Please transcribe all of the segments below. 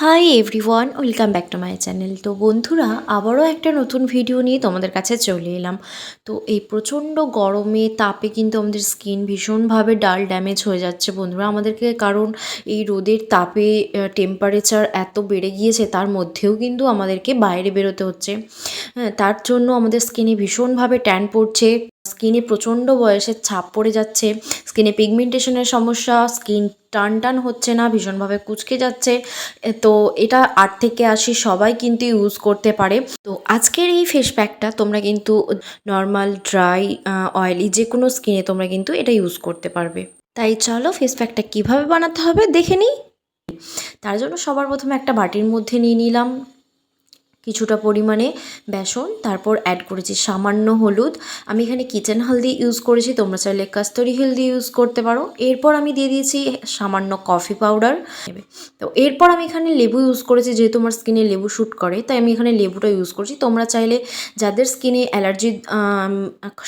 Hi everyone welcome back to my channel তো বন্ধুরা, আবারও একটা নতুন ভিডিও নিয়ে তোমাদের কাছে চলে এলাম। তো এই প্রচণ্ড গরমে তাপে কিন্তু আমাদের স্কিন ভীষণভাবে ডাল ড্যামেজ হয়ে যাচ্ছে বন্ধুরা। আমাদেরকে কারণ এই রোদের তাপে টেম্পারেচার এত বেড়ে গিয়েছে, তার মধ্যেও কিন্তু আমাদেরকে বাইরে বেরোতে হচ্ছে। হ্যাঁ তার জন্য আমাদের স্কিনে ভীষণভাবে ট্যান পড়ছে। স্কিনে প্রচণ্ড বয়সের ছাপ পড়ে যাচ্ছে। স্কিনে পিগমেন্টেশনের সমস্যা, স্কিন টান টান হচ্ছে না, ভীষণভাবে কুচকে যাচ্ছে। তো এটা আট থেকে আশি সবাই কিন্তু ইউজ করতে পারে। তো আজকের এই ফেস প্যাকটা তোমরা কিন্তু নর্মাল ড্রাই অয়েলি যে কোনো স্কিনে তোমরা কিন্তু এটা ইউজ করতে পারবে। তাই চলো ফেস প্যাকটা কীভাবে বানাতে হবে দেখে নিই। তার জন্য সবার প্রথমে একটা বাটির মধ্যে নিয়ে নিলাম। কিছুটা পরিমাণে বেসন, তারপর অ্যাড করেছি সামান্য হলুদ। আমি এখানে কিচেন হলদি ইউজ করেছি, তোমরা চাইলে কাস্তরি হলদি ইউজ করতে পারো। এরপর আমি দিয়ে দিয়েছি সামান্য কফি পাউডার তো এরপর আমি এখানে লেবু ইউজ করেছি, যেহেতু আমার স্কিনে লেবু শ্যুট করে, তাই আমি এখানে লেবুটা ইউজ করছি। তোমরা চাইলে যাদের স্কিনে অ্যালার্জি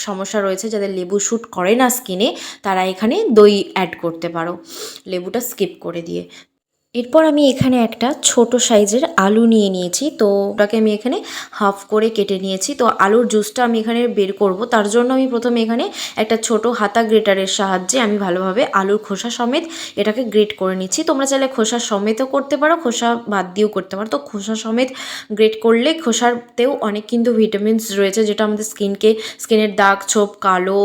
সমস্যা রয়েছে, যাদের লেবু শ্যুট করে না স্কিনে তারা এখানে দই অ্যাড করতে পারো। লেবুটা স্কিপ করে দিয়ে। এরপর আমি এখানে একটা ছোট সাইজের আলু নিয়ে নিয়েছি। তো ওটাকে আমি এখানে হাফ করে কেটে নিয়েছি। তো আলুর জুসটা আমি এখানে বের করব। তার জন্য আমি প্রথমে এখানে একটা ছোট হাতা গ্রেটারের সাহায্যে আমি ভালোভাবে আলুর খোসা সমেত এটাকে গ্রেট করে নিচ্ছি। তোমরা চাইলে খোসা সমেতও করতে পারো, খোসা বাদ দিয়েও করতে পারো। তো খোসা সমেত গ্রেট করলে খোসারতেও অনেক কিন্তু ভিটামিনস রয়েছে, যেটা আমাদের স্কিনকে, স্কিনের দাগ ছোপ, কালো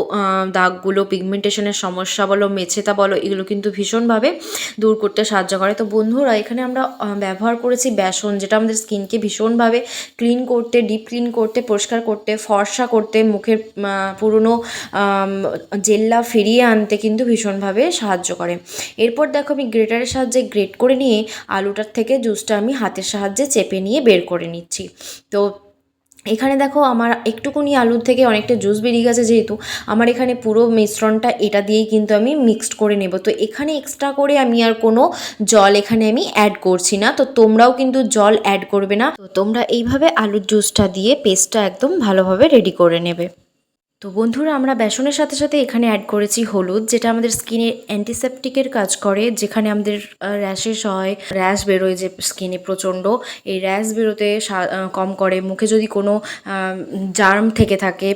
দাগগুলো, পিগমেন্টেশনের সমস্যা বলো, মেছেতা বলো, এগুলো কিন্তু ভীষণভাবে দূর করতে সাহায্য করে। তো বন্ধুরা, এখানে আমরা ব্যবহার করেছি বেসন, যেটা আমাদের স্কিনকে ভীষণভাবে ক্লিন করতে, ডিপ ক্লিন করতে, পরিষ্কার করতে, ফর্সা করতে, মুখের পুরনো জেল্লা ফিরিয়ে আনতে কিন্তু ভীষণভাবে সাহায্য করে। এরপর দেখো আমি গ্রেটারের সাহায্যে গ্রেট করে নিয়ে আলুটার থেকে জুসটা আমি হাতের সাহায্যে চেপে নিয়ে বের করে নিচ্ছি। তো এখানে দেখো আমার একটুকুনি আলুর থেকে অনেকটা জুস বেরিয়ে গেছে যেহেতু, আমার এখানে পুরো মিশ্রণটা এটা দিয়েই কিন্তু আমি মিক্সড করে নেব। তো এখানে এক্সট্রা করে আমি আর কোনো জল এখানে আমি অ্যাড করছি না। তো তোমরাও কিন্তু জল অ্যাড করবে না। তো তোমরা এইভাবে আলুর জুসটা দিয়ে পেস্টটা একদম ভালোভাবে রেডি করে নেবে। তো বন্ধুরা, আমরা বেসনের সাথে সাথে এখানে অ্যাড করেছি হলুদ, যেটা আমাদের স্কিনে অ্যান্টিসেপটিকের কাজ করে, যেখানে আমাদের র্যাশেস হয় র্যাশ বেরোয় যে স্কিনে প্রচণ্ড। এই র্যাশ বেরোতে কম করে। মুখে যদি কোনো জার্ম থেকে থাকে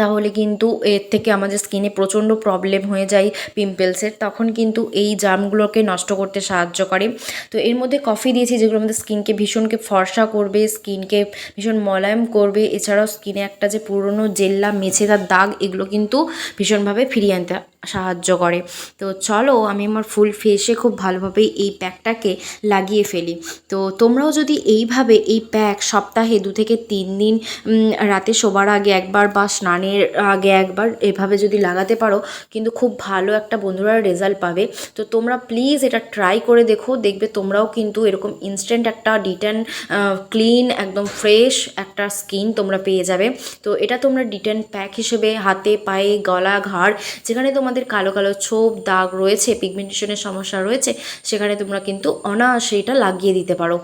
তাহলে কিন্তু এর থেকে আমাদের স্কিনে প্রচণ্ড প্রবলেম হয়ে যায় পিম্পলসের তখন কিন্তু এই জামগুলোকে নষ্ট করতে সাহায্য করে। তো এর মধ্যে কফি দিয়েছি যেগুলো আমাদের স্কিনকে ভীষণকে ফর্সা করবে স্কিনকে ভীষণ মলায়ম করবে। এছাড়াও স্কিনে একটা যে পুরনো জেল্লা মেছেদার দাগ, এগুলো কিন্তু ভীষণভাবে ফিরিয়ে আনতে সাহায্য করে। তো চলো, আমি আমার ফুল ফেসে খুব ভালোভাবে এই প্যাকটাকে লাগিয়ে ফেলি। তো তোমরাও যদি এইভাবে এই প্যাক সপ্তাহে দু থেকে তিন দিন রাতে শোবার আগে একবার বা স্নানের আগে একবার এভাবে যদি লাগাতে পারো, কিন্তু খুব ভালো একটা বন্ধুরা রেজাল্ট পাবে। তো তোমরা প্লিজ এটা ট্রাই করে দেখো, দেখবে তোমরাও কিন্তু এরকম ইনস্ট্যান্ট একটা ডিটেন ক্লিন একদম ফ্রেশ একটা স্কিন তোমরা পেয়ে যাবে। তো এটা তোমরা ডিটেন প্যাক হিসেবে হাতে, পায়ে, গলা, ঘাড়, যেখানে তোমার তোমাদের কালো কালো ছোপ, দাগ রয়েছে পিগমেন্টেশনের সমস্যা রয়েছে, সেখানে তোমরা কিন্তু অনায়াসে এটা লাগিয়ে দিতে পারো।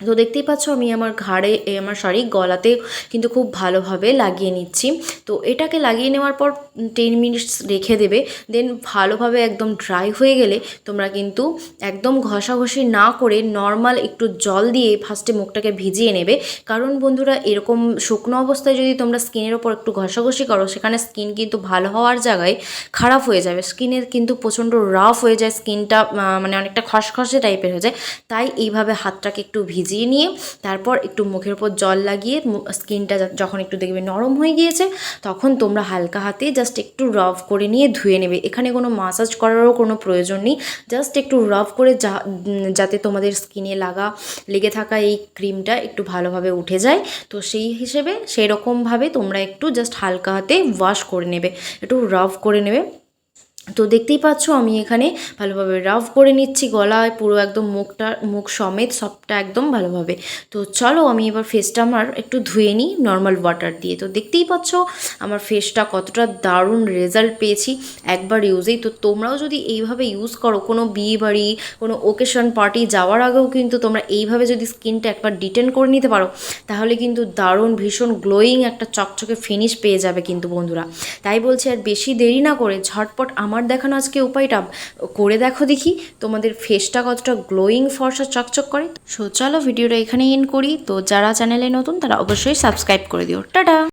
তো দেখতেই পাচ্ছ আমি আমার ঘাড়ে আমার সরি গলাতে কিন্তু খুব ভালোভাবে লাগিয়ে নিচ্ছি। তো এটাকে লাগিয়ে নেওয়ার পর টেন মিনিটস রেখে দেবে। দেন ভালোভাবে একদম ড্রাই হয়ে গেলে তোমরা কিন্তু একদম ঘষাঘষি না করে নর্মাল একটু জল দিয়ে ফার্স্টে মুখটাকে ভিজিয়ে নেবে। কারণ বন্ধুরা, এরকম শুকনো অবস্থায় যদি তোমরা স্কিনের ওপর একটু ঘষাঘষি করো, সেখানে স্কিন কিন্তু ভালো হওয়ার জায়গায় খারাপ হয়ে যাবে। স্কিনের কিন্তু প্রচণ্ড রাফ হয়ে যায় স্কিনটা মানে অনেকটা খসখসে টাইপের হয়ে যায়। তাই এইভাবে হাতটাকে একটু ভিজ ভিজিয়ে নিয়ে তারপর একটু মুখের উপর জল লাগিয়ে স্কিনটা যখন একটু দেখবে নরম হয়ে গিয়েছে, তখন তোমরা হালকা হাতে জাস্ট একটু রব করে নিয়ে ধুয়ে নেবে। এখানে কোনো মাসাজ করারও কোনো প্রয়োজন নেই। জাস্ট একটু রব করে যা যাতে তোমাদের স্কিনে লাগা, লেগে থাকা এই ক্রিমটা একটু ভালোভাবে উঠে যায়। তো সেই হিসেবে সেই রকমভাবে তোমরা একটু জাস্ট হালকা হাতে ওয়াশ করে নেবে। একটু রব করে নেবে। তো দেখতেই পাচ্ছ আমি এখানে ভালোভাবে রাফ করে নিচ্ছি গলায়, পুরো একদম মুখটা, মুখ সমেত সবটা একদম ভালোভাবে। তো চলো আমি এবার ফেসটা আমার একটু ধুয়ে নিই নর্মাল ওয়াটার দিয়ে। তো দেখতেই পাচ্ছ আমার ফেসটা কতটা দারুণ রেজাল্ট পেয়েছি একবার ইউজেই তো তোমরাও যদি এইভাবে ইউজ করো, কোনো বিয়ে বাড়ি, কোনো ওকেশন পার্টি যাওয়ার আগেও কিন্তু তোমরা এইভাবে যদি স্কিনটা একবার ডিটেন করে নিতে পারো, তাহলে কিন্তু দারুণ, ভীষণ গ্লোয়িং একটা চকচকে ফিনিশ পেয়ে যাবে কিন্তু বন্ধুরা। তাই বলছি আর বেশি দেরি না করে ঝটপট আমার আমার দেখানো আজকে উপায়টা, করে দেখো দেখি। তোমাদের ফেসটা কতটা গ্লোয়িং ফর্সা, চকচক করে। সো চলো ভিডিওটা এখানেই এন করি। তো যারা চ্যানেলে নতুন, তারা অবশ্যই সাবস্ক্রাইব করে দিও। টাটা!